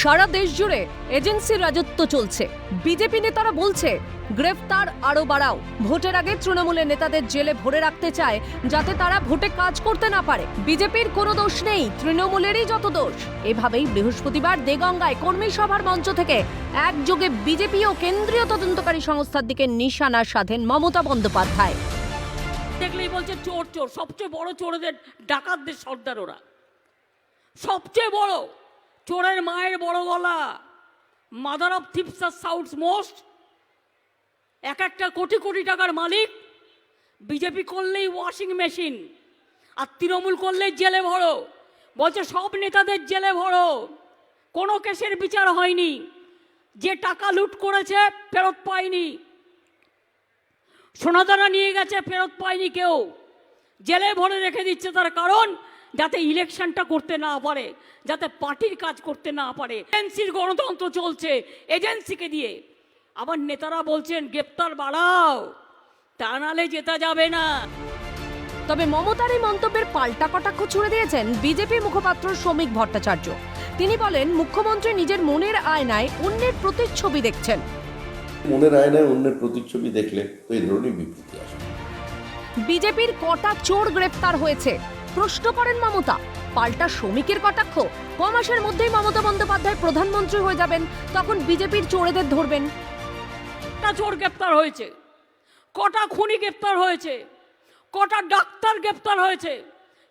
সারা দেশ জুড়ে এজেন্সির রাজত্ব চলছে। বিজেপি নেতারা বলছে, গ্রেফতার আরও বাড়াও। ভোটের আগে তৃণমূলের নেতাদের জেলে ভরে রাখতে চায়, যাতে তারা ভোটে কাজ করতে না পারে। বিজেপির কোনো দোষ নেই, তৃণমূলেরই যত দোষ। এভাবেই বৃহস্পতিবার দেগঙ্গায় কর্মী সভার মঞ্চ থেকে একযোগে বিজেপি ও কেন্দ্রীয় তদন্তকারী সংস্থার দিকে নিশানা সাধেন মমতা বন্দ্যোপাধ্যায়। দেখলেই বলছে, চোর চোর, সবচেয়ে বড় চোরদের ডাকাতদের সর্দার ওরা। সবচেয়ে বড়। চোরের মায়ের বড় গলা। মাদার অফ থিপস আর সাউথস মোস্ট এক একটা কোটি কোটি টাকার মালিক। বিজেপি করলেই ওয়াশিং মেশিন আর তৃণমূল করলেই জেলে ভরো। বলছে, সব নেতাদের জেলে ভরো। কোনো কেসের বিচার হয়নি। যে টাকা লুট করেছে, ফেরত পায়নি। সোনাদানা নিয়ে গেছে, ফেরত পায়নি কেউ। জেলে ভরে রেখে দিচ্ছে তার কারণ। যাতে ইলেকশনটা করতে না পারে যাতে পার্টির কাজ করতে না পারে। এজেন্সির গণতন্ত্র চলছে এজেন্সিকে দিয়ে। আবার নেতারা বলছেন গ্রেপ্তার বাড়াও তা নালে জেতা যাবে না। তবে মমতার এই মন্তব্যের পাল্টা কটাক্ষ ছুড়ে দিয়েছেন বিজেপি মুখপাত্র শ্রমিক ভট্টাচার্য। তিনি বলেন মুখ্যমন্ত্রী নিজের মনের আয়নায় অন্যের প্রতিচ্ছবি দেখছেন। মনের আয়নায় অন্যের প্রতিচ্ছবি দেখলে তো এই ধরনের বিবৃতি আসে বিজেপির কটা চোর গ্রেপ্তার হয়েছে? প্রশ্ন করেন মমতা। পাল্টা শ্রমিকের কটাক্ষ। ক মাসের মধ্যেই মমতা বন্দ্যোপাধ্যায় প্রধানমন্ত্রী হয়ে যাবেন তখন বিজেপির চোরেদের ধরবেন। কটা চোর গ্রেপ্তার হয়েছে কটা খুনি গ্রেপ্তার হয়েছে কটা ডাক্তার গ্রেপ্তার হয়েছে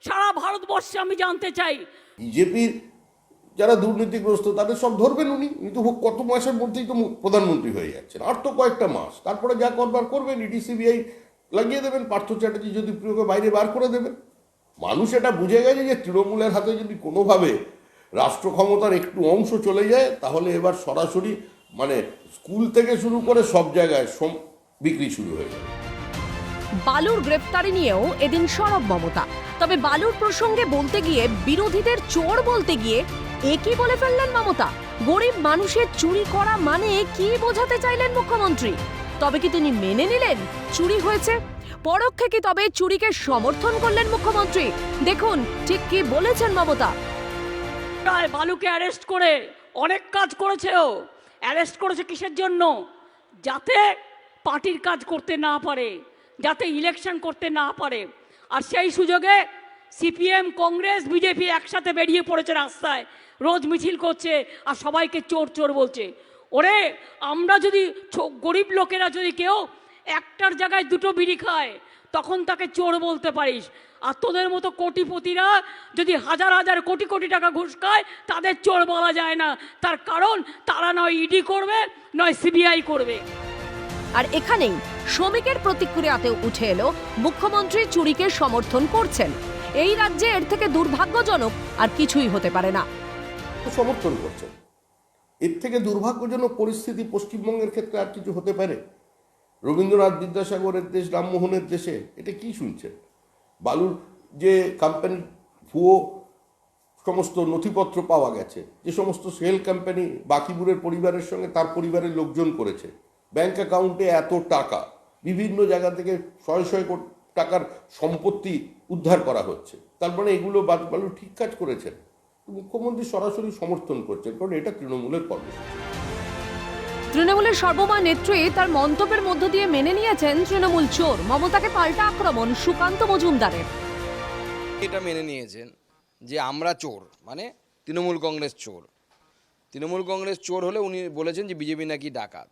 সারা ভারতবর্ষে আমি জানতে চাই। বিজেপির যারা দুর্নীতিগ্রস্ত তাদের সব ধরবেন উনি। উনি তো কত মাসের মধ্যেই তো প্রধানমন্ত্রী হয়ে যাচ্ছেন আর তো কয়েকটা মাস। তারপরে যা করবার করবেন ইডি সিবিআই লাগিয়ে দেবেন পার্থ চ্যাটার্জি যদি প্রিয়কে বাইরে বার করে দেবেন। মানুষ এটা বুঝে গেছে যে তৃণমূলের হাতে যদি কোনোভাবে রাষ্ট্র ক্ষমতার একটু অংশ চলে যায়, তাহলে এবার সরাসরি মানে স্কুল থেকে শুরু করে সব জায়গায় বিক্রি শুরু হয়ে যাবে। বালুর গ্রেফতারি নিয়েও এদিন সরব মমতা। তবে বালুর প্রসঙ্গে বলতে গিয়ে, বিরোধীদের চোর বলতে গিয়ে একই বলে ফেললেন মমতা? গরিব মানুষের চুরি করা মানে কি বোঝাতে চাইলেন মুখ্যমন্ত্রী? তবে কি তিনি মেনে নিলেন? চুরি হয়েছে? পরোক্ষে কি তবে চুরিকে সমর্থন করলেন মুখ্যমন্ত্রী? দেখুন, ঠিক কি বলেছেন মমতা? বালুকে অ্যারেস্ট করে অনেক কাজ করেছে ও। অ্যারেস্ট করেছে কিসের জন্য? যাতে পার্টির কাজ করতে না পারে, যাতে ইলেকশন করতে না পারে। আর সেই সুযোগে সিপিএম কংগ্রেস বিজেপি একসাথে বেরিয়ে পড়েছে রাস্তায়। রোজ মিছিল করছে আর সবাইকে চোর চোর বলছে। ওরে আমরা যদি গরিব লোকেরা যদি কেউ একটার জায়গায় দুটো বিড়ি খায় তখন তাকে চোর বলতে পারিস। আর তোদের মতো কোটিপতিরা যদি হাজার হাজার কোটি কোটি টাকা ঘুষ খায় তাদের চোর বলা যায় না। তার কারণ তারা নয় ইডি করবে নয় সিবিআই করবে। আর এখানেই শ্রমিকের প্রতিক্রিয়াতে উঠে এলো মুখ্যমন্ত্রী চুরিকে সমর্থন করছেন। এই রাজ্যে এর থেকে দুর্ভাগ্যজনক আর কিছুই হতে পারে না। সমর্থন করছেন। এর থেকে দুর্ভাগ্যজনক পরিস্থিতি পশ্চিমবঙ্গের ক্ষেত্রে আর কিছু হতে পারে? রবীন্দ্রনাথ বিদ্যাসাগরের দেশ, রামমোহনের দেশে এটা কি শুনছেন? বালুর যে কোম্পানি ভুয়ো সমস্ত নথিপত্র পাওয়া গেছে, যে সমস্ত সেল কোম্পানি বাকিবুরের পরিবারের সঙ্গে তার পরিবারের লোকজন করেছে ব্যাংক অ্যাকাউন্টে এত টাকা, বিভিন্ন জায়গা থেকে শয়ে শয়ে টাকার সম্পত্তি উদ্ধার করা হচ্ছে। তার মানে এগুলো বালু ঠিক কাজ করেছেন। মুখ্যমন্ত্রী সরাসরি সমর্থন করছেন কারণ এটা তৃণমূলের কর্মসূচি। তৃণমূলের সর্বময় নেত্রী তার মন্তব্যের মধ্য দিয়ে মেনে নিয়েছেন তৃণমূল চোর। মমতাকে পাল্টা আক্রমণ সুকান্ত মজুমদারের। এটা মেনে নিয়েছেন যে আমরা চোর মানে তৃণমূল কংগ্রেস চোর। তৃণমূল কংগ্রেস চোর হলে উনি বলেছেন যে বিজেপি নাকি ডাকাত।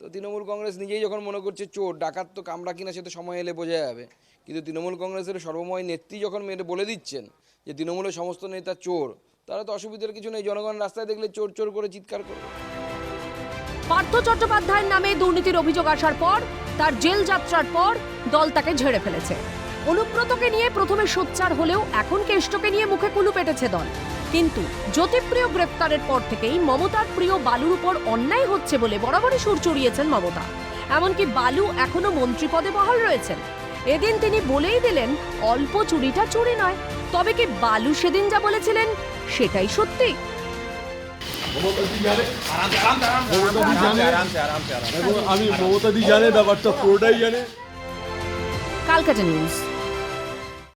তো তৃণমূল কংগ্রেস নিজেই যখন মনে করছে চোর ডাকাত তো কামড়া কিনা সে তো সময় এলে বোঝা যাবে। কিন্তু তৃণমূল কংগ্রেসের সর্বময় নেত্রী যখন মেয়েটা বলে দিচ্ছেন যে তৃণমূলের সমস্ত নেতা চোর তাহলে তো অসুবিধার কিছু নেই। জনগণ রাস্তায় দেখলে চোর চোর করে চিৎকার করবে পার্থ চট্টোপাধ্যায়ের নামে দুর্নীতির অভিযোগ আসার পর, তার জেল যাত্রার পর দল তাকে ঝেড়ে ফেলেছে। অনুব্রতকে নিয়ে প্রথমে সোচ্চার হলেও এখন কেষ্টকে নিয়ে মুখে কুলু পেটেছে দল। কিন্তু জ্যোতিপ্রিয় গ্রেফতারের পর থেকেই মমতার প্রিয় বালুর উপর অন্যায় হচ্ছে বলে বরাবরই সুর চড়িয়েছেন মমতা। এমনকি বালু এখনও মন্ত্রী পদে বহাল রয়েছেন। এদিন তিনি বলেই দিলেন, অল্প চুরিটা চুরি নয়। তবে কি বালু সেদিন যা বলেছিলেন সেটাই সত্যি। আমি মমতাদি জানে ব্যাপারটা পুরোটাই জানে। Calcutta news